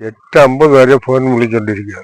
എട്ട് അമ്പത് വരെ ഫോൺ വിളിച്ചോണ്ടിരിക്കുക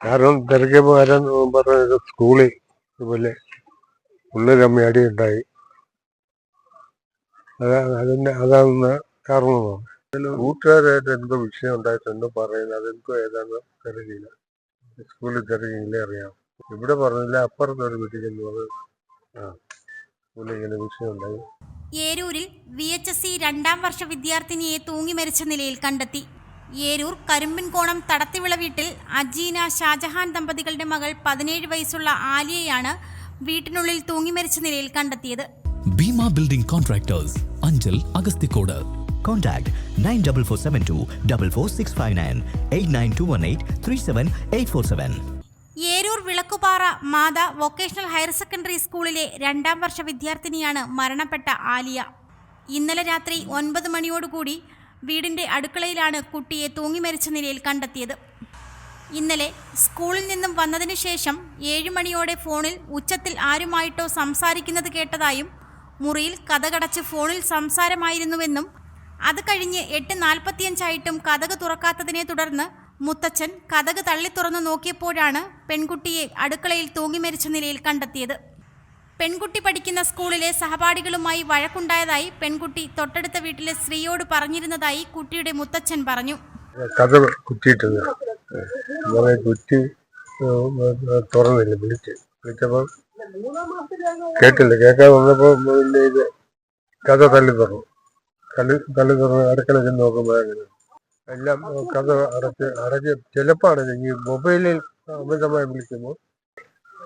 കാരണം തിരക്കിയപ്പോൾ വരാൻ പറഞ്ഞ സ്കൂളിൽ ഇതുപോലെ അടി ഉണ്ടായി അതാ അതിന്റെ അതാണ് കാരണമാണ് കൂട്ടുകാരായിട്ട് എന്തോ വിഷയം ഉണ്ടായിട്ടുണ്ട് പറയുന്നത് അതെന്തോ ഏതാണെന്ന് തിരക്കില്ല സ്കൂളിൽ തിരക്കില്ലേ അറിയാം. ഇവിടെ പറഞ്ഞില്ല അപ്പുറത്ത് ഒരു വീട്ടിൽ എന്ന് പറഞ്ഞു ആ സ്കൂളിൽ ഇങ്ങനെ വിഷയം ഉണ്ടായി. ഏരൂരിൽ വി എച്ച് എസ് സി രണ്ടാം വർഷ വിദ്യാർത്ഥിനിയെ തൂങ്ങി മരിച്ച നിലയിൽ കണ്ടെത്തി. ഏരൂർ കരിമ്പിൻകോണം തടത്തിവിള വീട്ടിൽ അജീന ഷാജഹാൻ ദമ്പതികളുടെ മകൾ പതിനേഴ് വയസ്സുള്ള ആലിയയാണ് വീട്ടിനുള്ളിൽ തൂങ്ങി മരിച്ച നിലയിൽ കണ്ടെത്തിയത്. Bhima building contractors Anchal Agasthikode. Contact nine double four seven two double four six five nine eight nine two one eight three seven eight four seven. Eroor Vilakkupara Matha vocational higher secondary സ്കൂളിലെ രണ്ടാം വർഷ വിദ്യാർത്ഥിനിയാണ് മരണപ്പെട്ട ആലിയ. ഇന്നലെ രാത്രി ഒൻപത് മണിയോടുകൂടി വീടിന്റെ അടുക്കളയിലാണ് കുട്ടിയെ തൂങ്ങിമരിച്ച നിലയിൽ കണ്ടെത്തിയത്. ഇന്നലെ സ്കൂളിൽ നിന്നും വന്നതിനു ശേഷം ഏഴുമണിയോടെ ഫോണിൽ ഉച്ചത്തിൽ ആരുമായിട്ടോ സംസാരിക്കുന്നത് കേട്ടതായും മുറിയിൽ കഥകടച്ച് ഫോണിൽ സംസാരമായിരുന്നുവെന്നും അത് കഴിഞ്ഞ് എട്ട് നാൽപ്പത്തിയഞ്ചായിട്ടും കഥക് തുറക്കാത്തതിനെ തുടർന്ന് മുത്തച്ഛൻ കഥക് തള്ളി തുറന്നു നോക്കിയപ്പോഴാണ് പെൺകുട്ടിയെ അടുക്കളയിൽ തൂങ്ങിമരിച്ച നിലയിൽ കണ്ടെത്തിയത്. പെൺകുട്ടി പഠിക്കുന്ന സ്കൂളിലെ സഹപാഠികളുമായി വഴക്കുണ്ടായതായി പെൺകുട്ടി തൊട്ടടുത്ത വീട്ടിലെ സ്ത്രീയോട് പറഞ്ഞിരുന്നതായി കുട്ടിയുടെ മുത്തച്ഛൻ പറഞ്ഞു. കഥ കുറ്റി ഉം, തുറന്നില്ല വിളിച്ച് വിളിച്ചപ്പോൾ കേട്ടില്ല. കേൾക്കാൻ വന്നപ്പോ പിന്നെ ഇത് കഥ തള്ളി തുറന്നു തള്ളി തള്ളി തുറന്ന് അടുക്കള ചെന്ന് അങ്ങനെ എല്ലാം കഥ അടച്ച് അടച്ച് ചിലപ്പോൾ അടച്ച് ഈ മൊബൈലിൽ അമിതമായി വിളിക്കുമ്പോൾ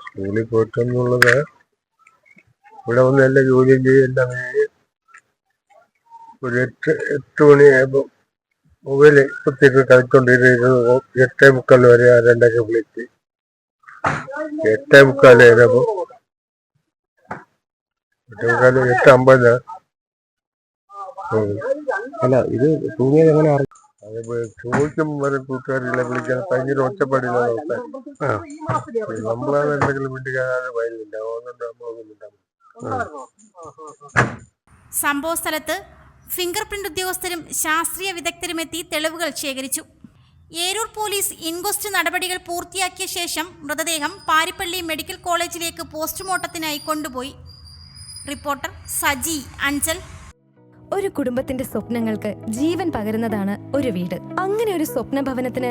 സ്കൂളിൽ പോയിട്ടെന്നുള്ളത് ഇവിടെ വന്ന് എല്ലാ ജോലിയും ചെയ്യും എല്ലാം കഴിഞ്ഞ് ഒരു എട്ട് എട്ട് മണിയായപ്പോൾ മൊബൈൽ കുത്തിയിട്ട് കളിച്ചോണ്ടിരുന്നു എട്ടേ മുക്കാൽ വരെ ആ രണ്ടൊക്കെ വിളിച്ച്. എട്ടേ മുക്കാൽ വരെപ്പോ എട്ടേ മുക്കാൽ എട്ട് അമ്പത്. അല്ല ഇത് തൂങ്ങിയത് എങ്ങനെ ചോദിക്കുമ്പോൾ വരെ കൂട്ടുകാരില്ല വിളിക്കാൻ. ഭയങ്കര ഒച്ചപ്പാടില്ല നമ്മളാണ് എന്തെങ്കിലും വീട്ടിൽ കാണാതെ വയലില്ല അതുകൊണ്ട് നമ്മളൊന്നും സംഭവ സ്ഥലത്ത് ഫിംഗർ പ്രിന്റ് ഉദ്യോഗസ്ഥരും ശാസ്ത്രീയ വിദഗ്ധരുമെത്തി തെളിവുകൾ ശേഖരിച്ചു. ഏരൂർ പോലീസ് ഇൻക്വസ്റ്റ് നടപടികൾ പൂർത്തിയാക്കിയ ശേഷം മൃതദേഹം പാരിപ്പള്ളി മെഡിക്കൽ കോളേജിലേക്ക് പോസ്റ്റ്മോർട്ടത്തിനായി കൊണ്ടുപോയി. റിപ്പോർട്ടർ സജി അഞ്ചൽ. ഒരു കുടുംബത്തിന്റെ സ്വപ്നങ്ങൾക്ക് ജീവൻ പകരുന്നതാണ് ഒരു വീട്. അങ്ങനെ ഒരു സ്വപ്ന ഭവനത്തിന്